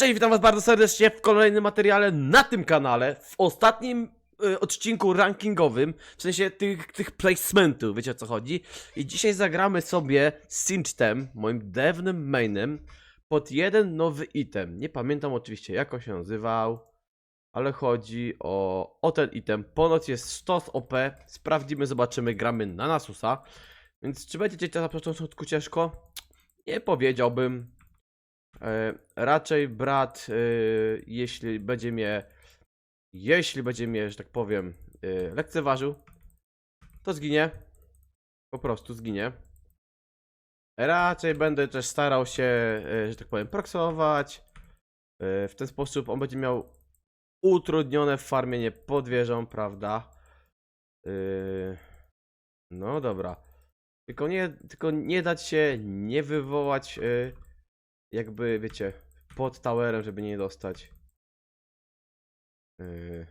Cześć, witam was bardzo serdecznie w kolejnym materiale na tym kanale. W ostatnim y, odcinku rankingowym, w sensie tych, tych placementów, wiecie o co chodzi. I dzisiaj zagramy sobie Sinchtem, moim dawnym mainem, pod jeden nowy item. Nie pamiętam oczywiście jak on się nazywał, ale chodzi o, o ten item. Ponoć jest 100 z OP, sprawdzimy, zobaczymy, gramy na Nasusa. Więc czy będzie cię na początku ciężko? Nie powiedziałbym. E, raczej brat, e, jeśli będzie mnie, jeśli będzie mnie, że tak powiem, e, lekceważył, to zginie. Po prostu zginie. Raczej będę też starał się, że tak powiem, proksować. W ten sposób on będzie miał utrudnione w farmienie pod wieżą, prawda? No dobra. Tylko nie, tylko nie dać się nie wywołać jakby, wiecie, pod towerem, żeby nie dostać. Yy.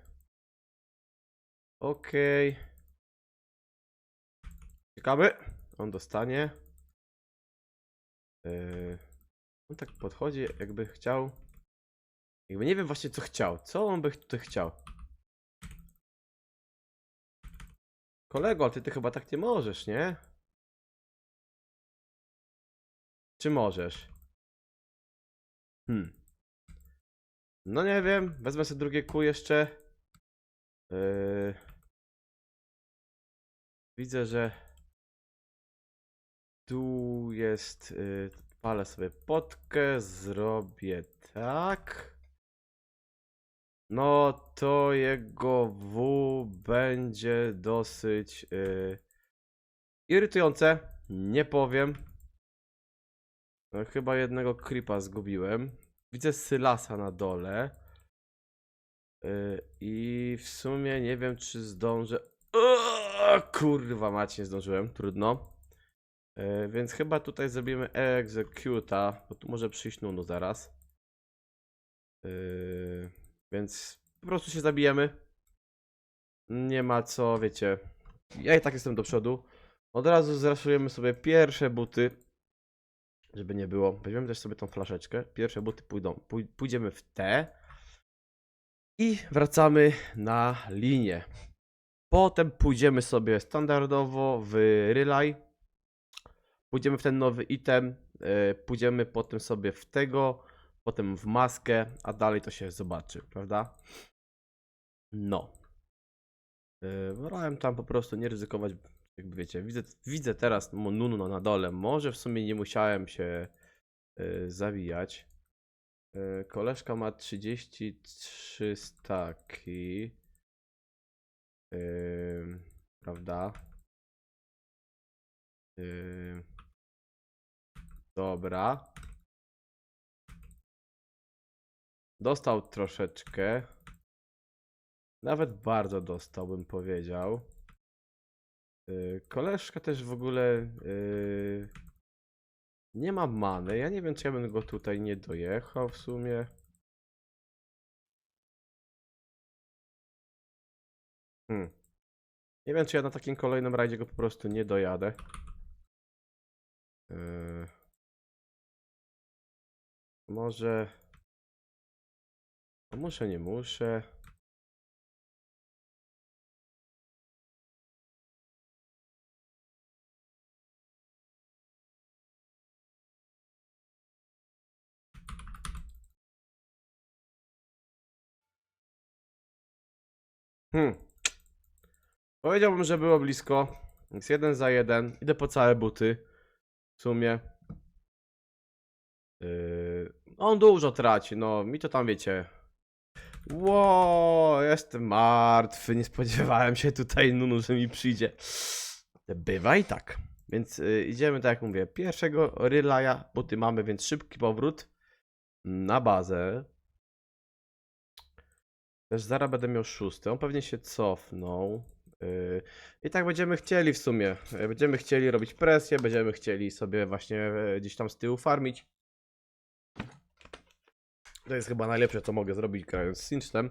Okej. Ciekawy. On dostanie. Yy. On tak podchodzi, jakby chciał. Jakby nie wiem właśnie co chciał. Co on by tutaj chciał? Kolego, ale ty, ty chyba tak nie możesz, nie? Czy możesz? Hmm. No nie wiem, wezmę sobie drugie kół jeszcze. Yy... Widzę, że tu jest. Yy... Palę sobie potkę, zrobię tak. No to jego W będzie dosyć yy... irytujące. Nie powiem. No, chyba jednego creepa zgubiłem. Widzę Sylasa na dole. Yy, I w sumie nie wiem, czy zdążę. Uuu, kurwa, macie, nie zdążyłem. Trudno. Yy, więc chyba tutaj zrobimy executa, bo tu może przyjść Nunu zaraz. Yy, więc po prostu się zabijemy. Nie ma co, wiecie. Ja i tak jestem do przodu. Od razu zraszujemy sobie pierwsze buty. Żeby nie było. Weźmiemy też sobie tą flaszeczkę. Pierwsze buty pójdą. Pój pójdziemy w T. I wracamy na linię. Potem pójdziemy sobie standardowo w Relay. Pójdziemy w ten nowy item. yy, Pójdziemy potem sobie w tego. Potem w maskę. A dalej to się zobaczy, prawda? No. Yy, Wolałem tam po prostu nie ryzykować jakby wiecie, widzę, widzę teraz Nunu na dole. Może w sumie nie musiałem się y, zawijać. Y, koleżka ma 33 staki. Y, prawda? Dobra. Dostał troszeczkę. Nawet bardzo dostał, bym powiedział. Yy, Koleżka też w ogóle yy, nie ma many. Ja nie wiem, czy ja bym go tutaj nie dojechał w sumie. Hmm. Nie wiem, czy ja na takim kolejnym rajdzie go po prostu nie dojadę. Yy. Może. A Muszę, nie muszę. Hmm. Powiedziałbym, że było blisko. Więc jeden za jeden. Idę po całe buty. W sumie. Yy, on dużo traci, no mi to tam wiecie. Ło, jestem martwy. Nie spodziewałem się tutaj Nunu, że mi przyjdzie. Bywa i tak. Więc yy, idziemy, tak jak mówię, pierwszego relaya, buty mamy, więc szybki powrót na bazę. Też zaraz będę miał szósty. On pewnie się cofnął. Yy, I tak będziemy chcieli w sumie. Yy, Będziemy chcieli robić presję, będziemy chcieli sobie właśnie yy, gdzieś tam z tyłu farmić. To jest chyba najlepsze, co mogę zrobić grając z Sinchtem.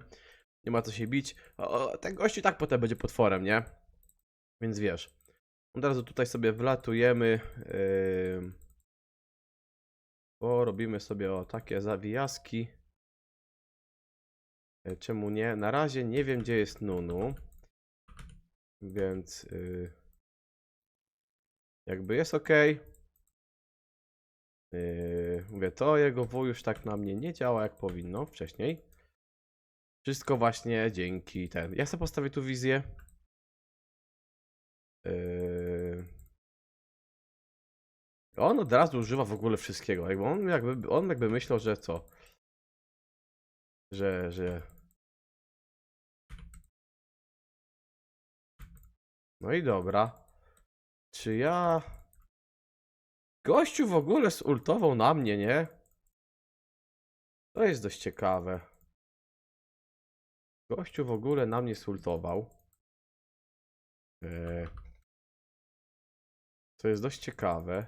Nie ma co się bić. O, ten gość i tak potem będzie potworem, nie? Więc wiesz. Od razu tutaj sobie wlatujemy. Yy, bo robimy sobie o takie zawijaski. E, Czemu nie? Na razie nie wiem, gdzie jest Nunu. Więc y, jakby jest ok. Yy, mówię, to jego wuj już tak na mnie nie działa jak powinno wcześniej. Wszystko właśnie dzięki ten. Ja sobie postawię tu wizję. Yy, on od razu używa w ogóle wszystkiego. Jakby on, jakby, on jakby myślał, że co? Że, że. No i dobra. Czy ja. Gościu w ogóle zultował na mnie, nie? To jest dość ciekawe. Gościu w ogóle na mnie sultował. Eee. To jest dość ciekawe.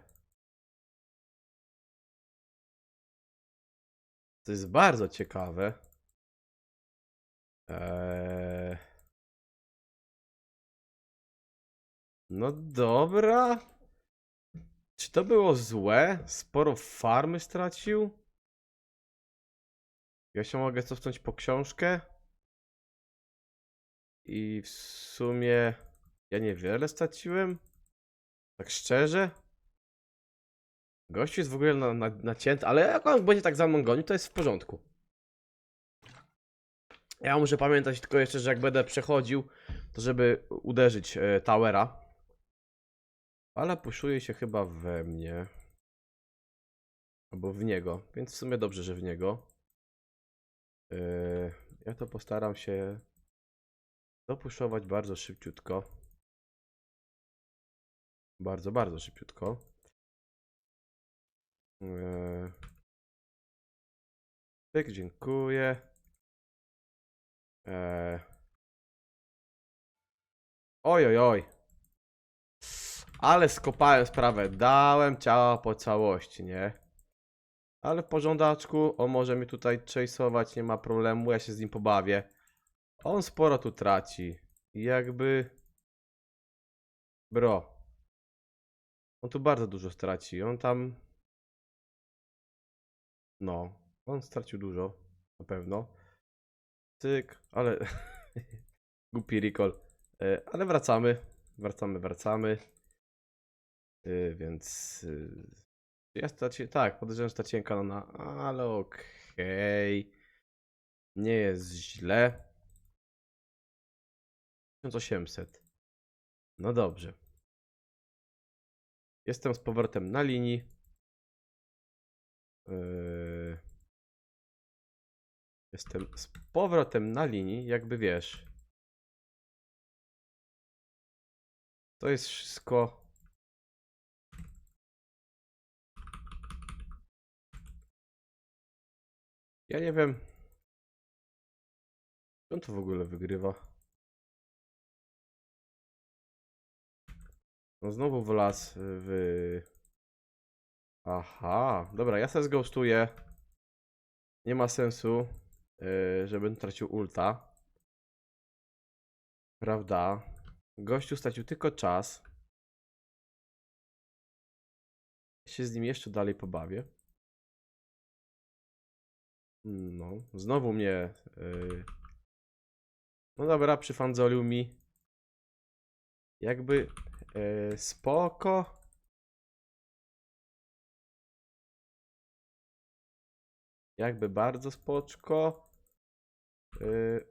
To jest bardzo ciekawe. Eee. No dobra. Czy to było złe? Sporo farmy stracił? Ja się mogę cofnąć po książkę. I w sumie ja niewiele straciłem. Tak szczerze. Gościu jest w ogóle na, na, nacięty, ale jak on będzie tak za mną gonił, to jest w porządku. Ja muszę pamiętać tylko jeszcze, że jak będę przechodził, to żeby uderzyć e, towera. Ale puszuje się chyba we mnie. Albo w niego, więc w sumie dobrze, że w niego. Yy, ja to postaram się dopuszować bardzo szybciutko. Bardzo, bardzo szybciutko. Yy. Pyk, dziękuję. Eee. Oj, oj, oj. Ale skopałem sprawę. Dałem ciała po całości, nie? Ale w porządaczku. On może mi tutaj chase'ować, nie ma problemu. Ja się z nim pobawię. On sporo tu traci. Jakby... Bro. On tu bardzo dużo straci. On tam... No. On stracił dużo. Na pewno. Tyk. Ale... Głupi recall. E, Ale wracamy. Wracamy, wracamy. Y, więc y, ja straci... tak, podejrzewam, że straciłem kanona, ale okej. Nie jest źle. 1800. No dobrze. Jestem z powrotem na linii. Yy, Jestem z powrotem na linii, jakby wiesz. To jest wszystko. Ja nie wiem. On to w ogóle wygrywa. No znowu wlazł w... Aha, dobra, ja se zghostuję. Nie ma sensu, yy, żebym tracił ulta. Prawda? Gościu stracił tylko czas. Ja się z nim jeszcze dalej pobawię. No, znowu mnie. Yy... No dobra, przyfandzolił mi. Jakby yy, spoko. Jakby bardzo spoczko. Yy...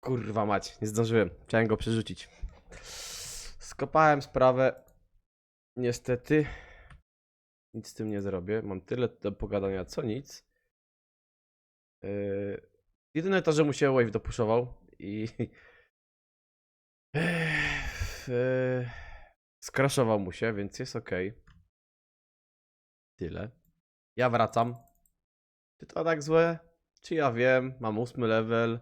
Kurwa mać, nie zdążyłem. Chciałem go przerzucić. Skopałem sprawę. Niestety. Nic z tym nie zrobię. Mam tyle do pogadania, co nic. Yy, jedyne to, że mu się wave dopuszował i yy, skraszował mu się, więc jest ok. Tyle. Ja wracam. Czy to tak złe? Czy ja wiem? Mam ósmy level.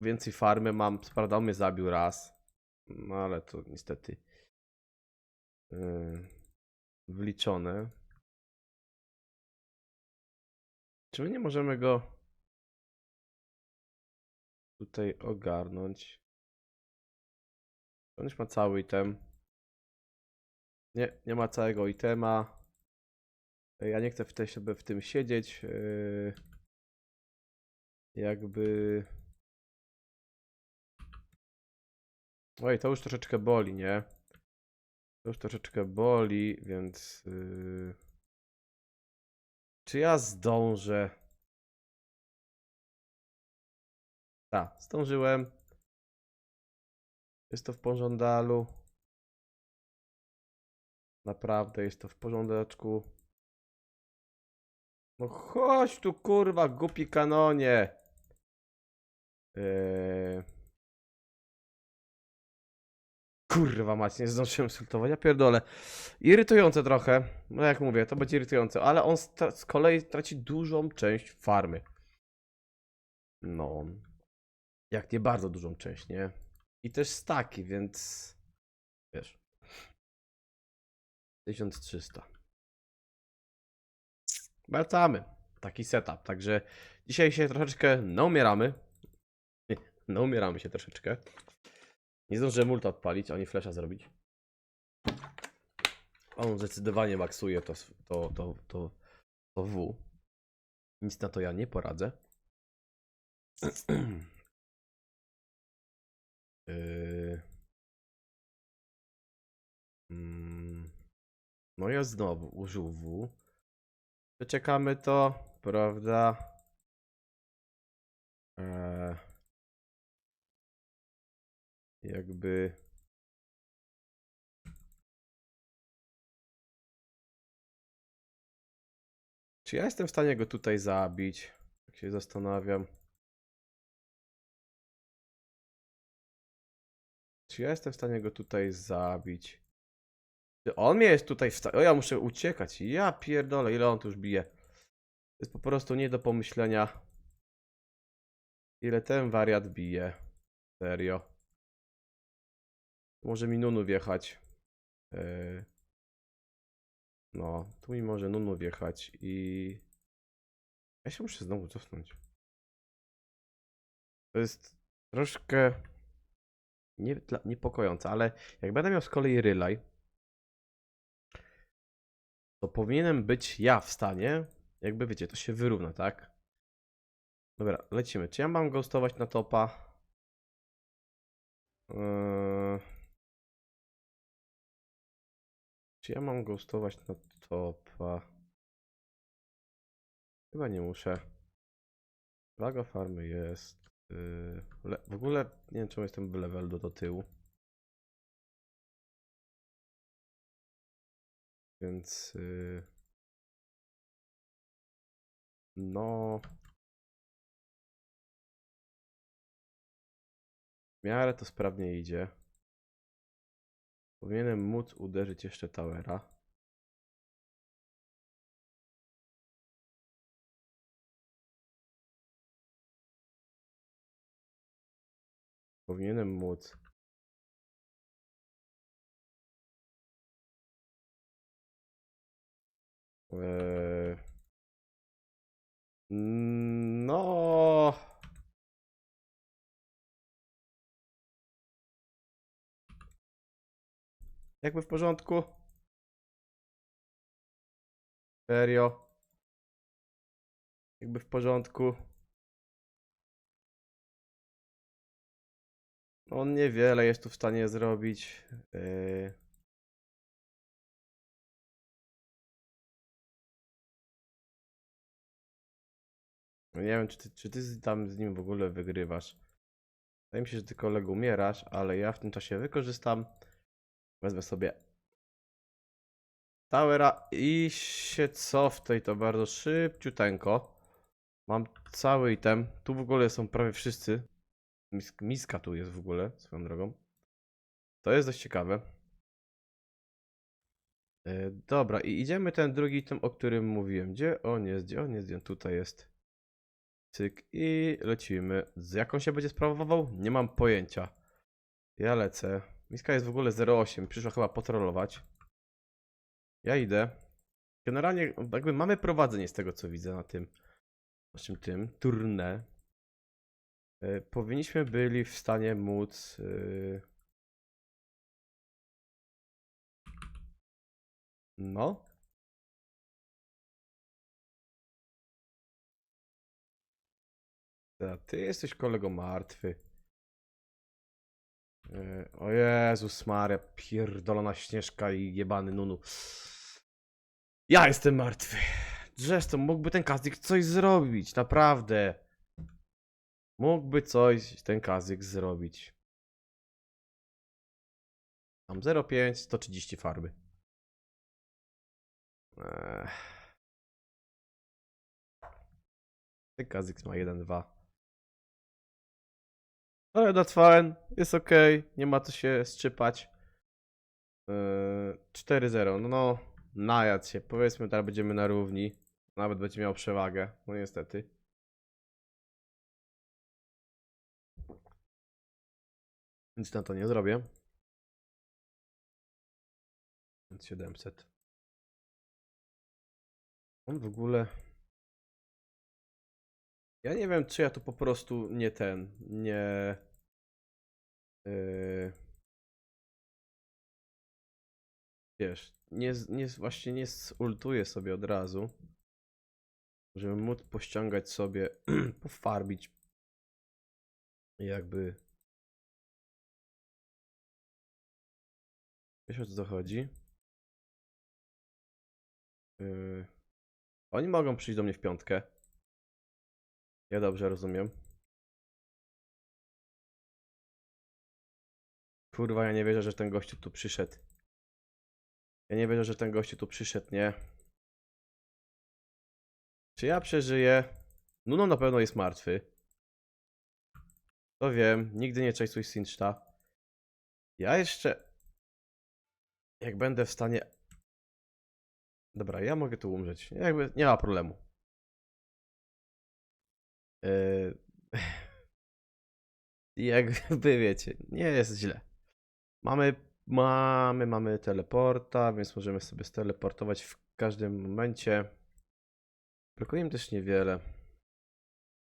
Więcej farmy mam. Sprawda, on mnie zabił raz. No ale to niestety yy, wliczone. Czy my nie możemy go tutaj ogarnąć? On już ma cały item. Nie, nie ma całego itema. Ja nie chcę w, te, sobie w tym siedzieć. Yy... jakby... Oj, to już troszeczkę boli, nie? To już troszeczkę boli, więc... Yy... Czy ja zdążę? Tak, zdążyłem. Jest to w pożądalu. Naprawdę jest to w porządeczku. No chodź tu kurwa, głupi kanonie. Eee... Kurwa mać, nie zdążyłem sultować, ja pierdolę. Irytujące trochę, no jak mówię, to będzie irytujące, ale on z kolei traci dużą część farmy. No. Jak nie bardzo dużą część, nie? I też staki, więc... Wiesz. 1300. Wracamy. Taki setup. Także dzisiaj się troszeczkę naumieramy. Nie, Naumieramy się troszeczkę. Nie zdążyłem multa odpalić, ani flesza zrobić. On zdecydowanie maksuje to, to, to, to, to W. Nic na to ja nie poradzę. Yy. Mm. No ja znowu użył W. Przeczekamy to, prawda? Eee, jakby. Czy ja jestem w stanie go tutaj zabić? Tak się zastanawiam. Ja jestem w stanie go tutaj zabić? Czy on mnie jest tutaj w stanie... O, ja muszę uciekać. Ja pierdolę, ile on tu już bije. To jest po prostu nie do pomyślenia. Ile ten wariat bije. Serio. Może mi Nunu wjechać. Yy. No, tu mi może Nunu wjechać i... Ja się muszę znowu cofnąć. To jest troszkę nie, dla- ale jak będę miał z kolei relay, to powinienem być ja w stanie, jakby wiecie, to się wyrówna, tak? Dobra, lecimy. Czy ja mam ghostować na topa? Eee... Czy ja mam ghostować na topa? Chyba nie muszę. Waga farmy jest. Yy, le- w ogóle nie wiem czemu jestem level do, do tyłu. Więc yy, no w miarę to sprawnie idzie. Powinienem móc uderzyć jeszcze towera. Powinienem móc. Eee... No. Jakby w porządku? Serio? Jakby w porządku? On niewiele jest tu w stanie zrobić. Yy... No nie wiem, czy ty, czy ty tam z nim w ogóle wygrywasz. Wydaje mi się, że ty kolego umierasz, ale ja w tym czasie wykorzystam. Wezmę sobie Towera i się cofnę i to bardzo szybciuteńko. Mam cały item. Tu w ogóle są prawie wszyscy. Mis miska tu jest w ogóle, swoją drogą. To jest dość ciekawe. E, dobra, i idziemy ten drugi item, o którym mówiłem. Gdzie on jest? Gdzie on jest? Gdzie on tutaj jest? Cyk i lecimy. Z jaką się będzie sprawował? Nie mam pojęcia. Ja lecę. Miska jest w ogóle 08. Przyszła chyba potrolować. Ja idę. Generalnie jakby mamy prowadzenie z tego co widzę na tym naszym tym tournée. E, Powinniśmy byli w stanie móc e, No. Ty jesteś kolego martwy. E, O Jezus Maria, pierdolona Śnieżka i jebany Nunu. Ja jestem martwy. Zresztą mógłby ten Kazik coś zrobić, naprawdę. Mógłby coś ten Kazik zrobić. Mam 0,5, 130 farby. Ten Kazik ma 1,2. Ale that's fine, jest ok, nie ma co się strzypać. Yy, 4-0, no, no najadł się, powiedzmy teraz będziemy na równi. Nawet będzie miał przewagę, no niestety. Nic na to nie zrobię. Więc 700. On w ogóle... Ja nie wiem, czy ja tu po prostu nie ten, nie... Yy... Wiesz, nie, nie, właśnie nie zultuję sobie od razu, żeby móc pościągać sobie, pofarbić jakby... Wiesz o co chodzi? Yy... Oni mogą przyjść do mnie w piątkę. Ja dobrze rozumiem. Kurwa, ja nie wierzę, że ten gościu tu przyszedł. Ja nie wierzę, że ten gościu tu przyszedł, nie? Czy ja przeżyję? Nuno na pewno jest martwy. To wiem, nigdy nie chase'uj Sinchta. Ja jeszcze... Jak będę w stanie... Dobra, ja mogę tu umrzeć. Jakby nie ma problemu. Yy... Jakby wiecie, nie jest źle. Mamy, mamy, mamy teleporta, więc możemy sobie steleportować w każdym momencie. Brakuje mi też niewiele.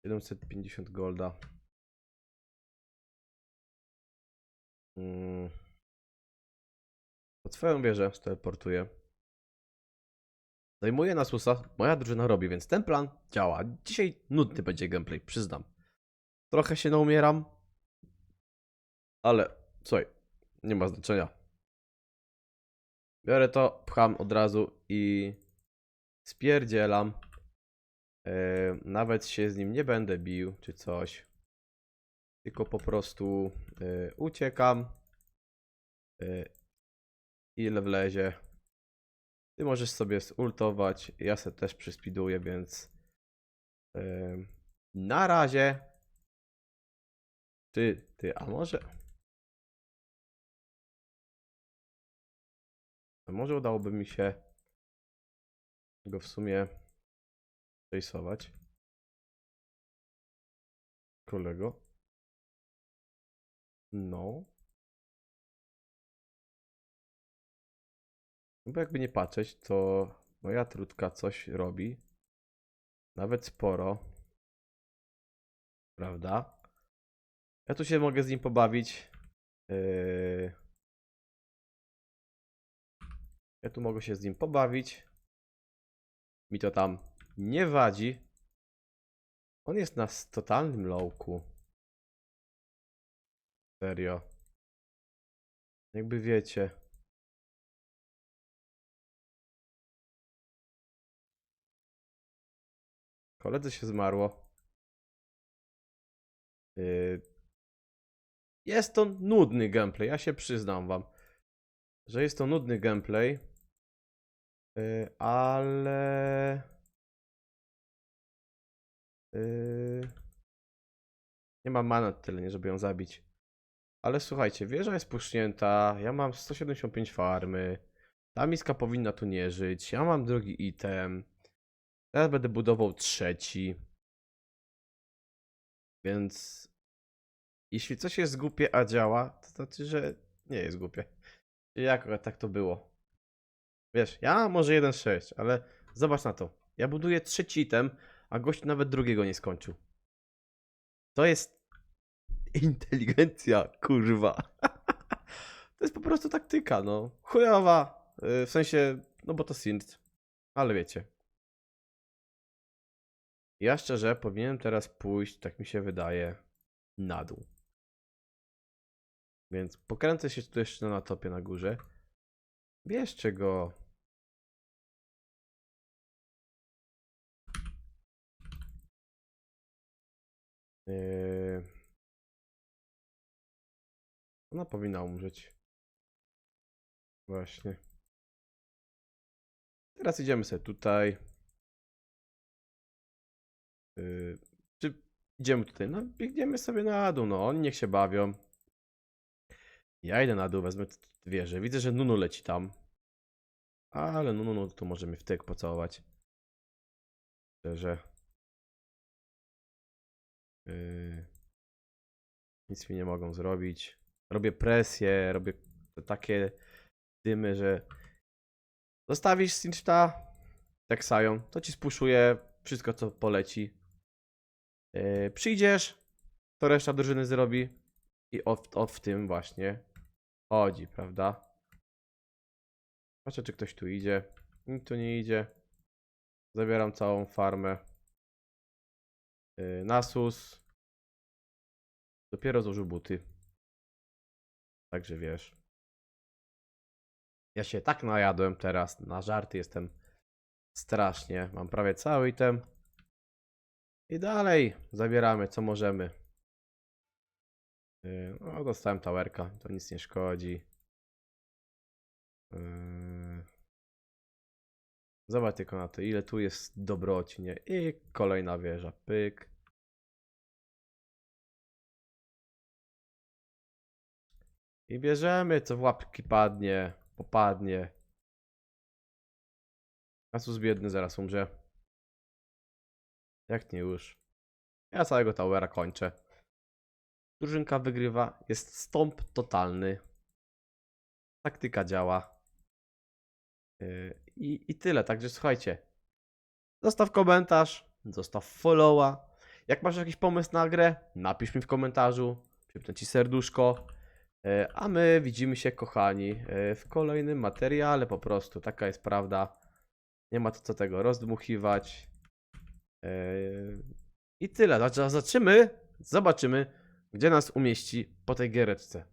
750 golda. Mm. Pod swoją wieżę steleportuję. Zajmuję nas Usa, moja drużyna robi, więc ten plan działa. Dzisiaj nudny będzie gameplay, przyznam. Trochę się naumieram, ale słuchaj, nie ma znaczenia. Biorę to, pcham od razu i spierdzielam. E, nawet się z nim nie będę bił czy coś. Tylko po prostu e, uciekam. E, ile wlezie. Ty możesz sobie zultować. Ja se też przyspiduję, więc e, na razie. Ty, ty, a może. A może udałoby mi się go w sumie chase'ować. Kolego. No. No bo jakby nie patrzeć, to moja trutka coś robi. Nawet sporo. Prawda? Ja tu się mogę z nim pobawić. Yy... Ja tu mogę się z nim pobawić. Mi to tam nie wadzi. On jest na totalnym lowku. Serio. Jakby wiecie. Koledze się zmarło. Yy, Jest to nudny gameplay, ja się przyznam wam, że jest to nudny gameplay, Yy, ale yy, nie mam mana tyle, nie żeby ją zabić. Ale słuchajcie, wieża jest pusznięta, ja mam 175 farmy, ta miska powinna tu nie żyć, ja mam drugi item, teraz będę budował trzeci, więc jeśli coś jest głupie, a działa, to znaczy, że nie jest głupie. Akurat tak to było. Wiesz, ja może 1.6, ale zobacz na to. Ja buduję trzeci item, a gość nawet drugiego nie skończył. To jest inteligencja, kurwa. To jest po prostu taktyka, no. Chujowa. y, W sensie, no bo to Sint. Ale wiecie. Ja szczerze powinienem teraz pójść, tak mi się wydaje, na dół. Więc pokręcę się tu jeszcze na topie na górze. Bierzcie go. Yy... Ona powinna umrzeć. Właśnie. Teraz idziemy sobie tutaj. Czy idziemy tutaj? No, biegniemy sobie na dół, no. Oni niech się bawią. Ja idę na dół, wezmę wieżę. Widzę, że Nunu leci tam. Ale Nunu no, to może mnie w tyk pocałować. Szczerze. Yy, nic mi nie mogą zrobić. Robię presję, robię takie dymy, że zostawisz Sinchta, tak sają, to ci spuszuje wszystko, co poleci. Yy, przyjdziesz, to reszta drużyny zrobi i o, o w tym właśnie chodzi, prawda? Patrzę, czy ktoś tu idzie. Nikt tu nie idzie. Zabieram całą farmę. Yy, Nasus. Dopiero złożył buty. Także wiesz. Ja się tak najadłem teraz. Na żarty jestem strasznie. Mam prawie cały item. I dalej zabieramy co możemy. Yy, No, dostałem towerka. To nic nie szkodzi. Yy. Zobacz tylko na to, ile tu jest dobroci, nie? I kolejna wieża. Pyk. I bierzemy, co w łapki padnie, popadnie. Asus biedny zaraz umrze. Jak nie już. Ja całego towera kończę. Drużynka wygrywa. Jest stąp totalny. Taktyka działa. Yy, I, tyle. Także słuchajcie. Zostaw komentarz, zostaw followa. Jak masz jakiś pomysł na grę, napisz mi w komentarzu. Przypnę ci serduszko. E, A my widzimy się, kochani, e, w kolejnym materiale. Po prostu taka jest prawda. Nie ma to co tego rozdmuchiwać. E, I tyle. Zobaczymy, zobaczymy, gdzie nas umieści po tej giereczce.